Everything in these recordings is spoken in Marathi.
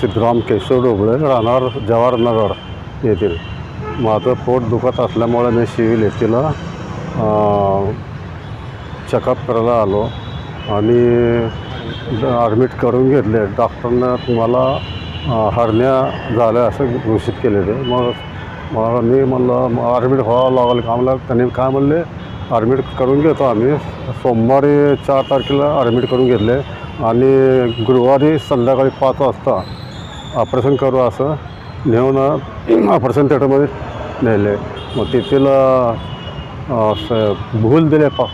सिद्धराम केशव डोबळे राहणार जवाहरनगर येथील. माझं पोट दुखत असल्यामुळे मी सिव्हिल येथील चेकअप करायला आलो आणि ॲडमिट करून घेतले. डॉक्टरनं तुम्हाला हरण्या झाल्या असं घोषित केलेले. मग मग मी म्हणलं ॲडमिट व्हावं लागेल का? मला त्यांनी काय म्हणले? ॲडमिट करून घेतो आम्ही. सोमवारी चार तारखेला ॲडमिट करून घेतले आणि गुरुवारी संध्याकाळी पाच वाजता ऑपरेशन करू असं नेऊन ऑपरेशन थिएटरमध्ये नेले. मग तेथील भूल दिले. पा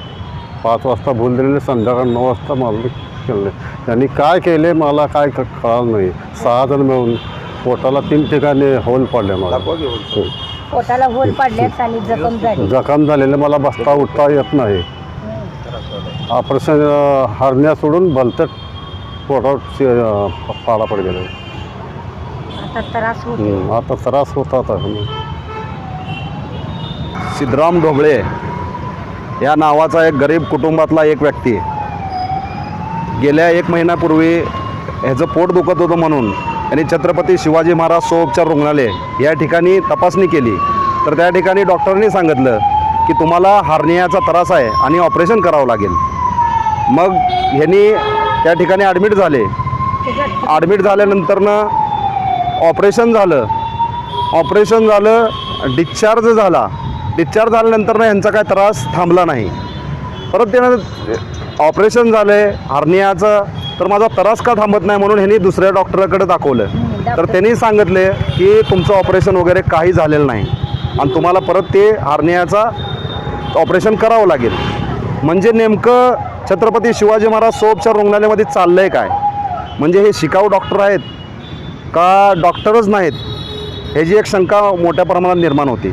पाच वाजता भूल दिलेले संध्याकाळी नऊ वाजता मला केले. त्यांनी काय केले मला काय क- कळालं नाही. सहा जण मिळून पोटाला तीन ठिकाणी होल पडले मला. पोटाला होल आणि जखम झाली. जखम झालेले मला बसता उठता येत नाही. ऑपरेशन हरण्या सोडून भलत्यात पोटावर पाडा पड गेले आता त्रास होतो. आता त्रास होता आता. सिद्धराम ढोबळे या नावाचा एक गरीब कुटुंबातला एक व्यक्ती. गेल्या एक महिन्यापूर्वी ह्याचं पोट दुखत होतं म्हणून यांनी छत्रपती शिवाजी महाराज सोपचार रुग्णालय या ठिकाणी तपासणी केली. तर त्या ठिकाणी डॉक्टरांनी सांगितलं की तुम्हाला हार्नियाचा त्रास आहे आणि ऑपरेशन करावं लागेल. मग ह्यांनी त्या ठिकाणी ॲडमिट झाले. ॲडमिट झाल्यानंतरनं ऑपरेशन झालं. ऑपरेशन झालं डिस्चार्ज झाला. डिस्चार्ज झाल्यानंतर यांचा काय त्रास थांबला नाही. परत त्यानं ऑपरेशन झालं आहे हार्नियाचं तर माझा त्रास का थांबत नाही म्हणून ह्यांनी दुसऱ्या डॉक्टरकडे दाखवलं. तर त्यांनी सांगितले की तुमचं ऑपरेशन वगैरे काही झालेलं नाही. आणि तुम्हाला परत ते हार्नियाचा ऑपरेशन करावं लागेल. म्हणजे नेमकं छत्रपती शिवाजी महाराज सोपचार रुग्णालयामध्ये चाललं आहे काय? म्हणजे हे शिकाऊ डॉक्टर आहेत का डॉक्टरच नाहीत ह्याची एक शंका मोठ्या प्रमाणात निर्माण होती.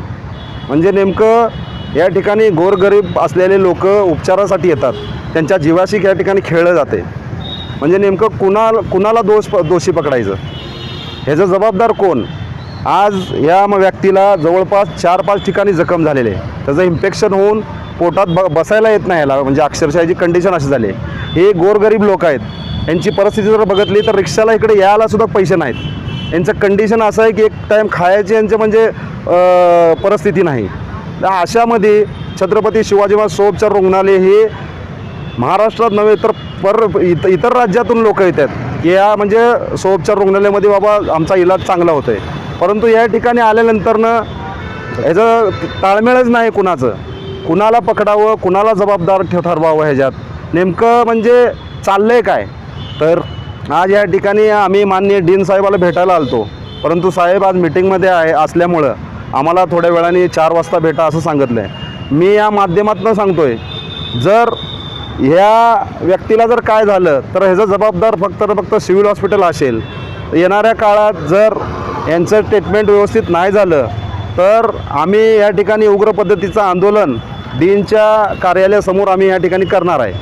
म्हणजे नेमकं या ठिकाणी गोरगरीब असलेले लोक उपचारासाठी येतात त्यांच्या जीवाशी या ठिकाणी खेळलं जाते. म्हणजे नेमकं कुणाला कुणाला दोष दोषी पकडायचं? ह्याचं जबाबदार कोण? आज या म- व्यक्तीला जवळपास चार पाच ठिकाणी जखम झालेले आहे. त्याचं इन्फेक्शन होऊन पोटात ब बसायला येत नाही याला. म्हणजे अक्षरशः याची कंडिशन अशी झाली आहे. हे गोरगरीब लोक आहेत. यांची परिस्थिती जर बघितली तर रिक्षाला इकडे यायलासुद्धा पैसे नाहीत. यांचं कंडिशन असं आहे की एक टाईम खायची यांचं म्हणजे परिस्थिती नाही. अशामध्ये छत्रपती शिवाजी महाराज सोपचार रुग्णालय हे महाराष्ट्रात नव्हे तर पर इत इतर राज्यातून लोक येतात. की या म्हणजे सोपचार रुग्णालयामध्ये बाबा आमचा इलाज चांगला होतो आहे परंतु या ठिकाणी आल्यानंतरनं ह्याचं ताळमेळच नाही कुणाचं. कुणाला पकडावं कुणाला जबाबदार ठेव ठरवावं ह्याच्यात. नेमकं म्हणजे चाललं आहे काय? तर आज या ठिकाणी आम्ही माननीय डीन साहेबाला भेटायला आलतो. परंतु साहेब आज मिटिंगमध्ये आहे असल्यामुळं आम्हाला थोड्या वेळाने चार वाजता भेटा असं सांगितलं आहे. मी या माध्यमातून आहे जर ह्या व्यक्तीला जर काय झालं तर ह्याचा जबाबदार फक्त फक्त सिव्हिल हॉस्पिटल असेल. येणाऱ्या काळात जर यांचं ट्रीटमेंट व्यवस्थित नाही झालं तर आम्ही या ठिकाणी उग्र पद्धतीचं आंदोलन डीनच्या कार्यालयासमोर आम्ही या ठिकाणी करणार आहे.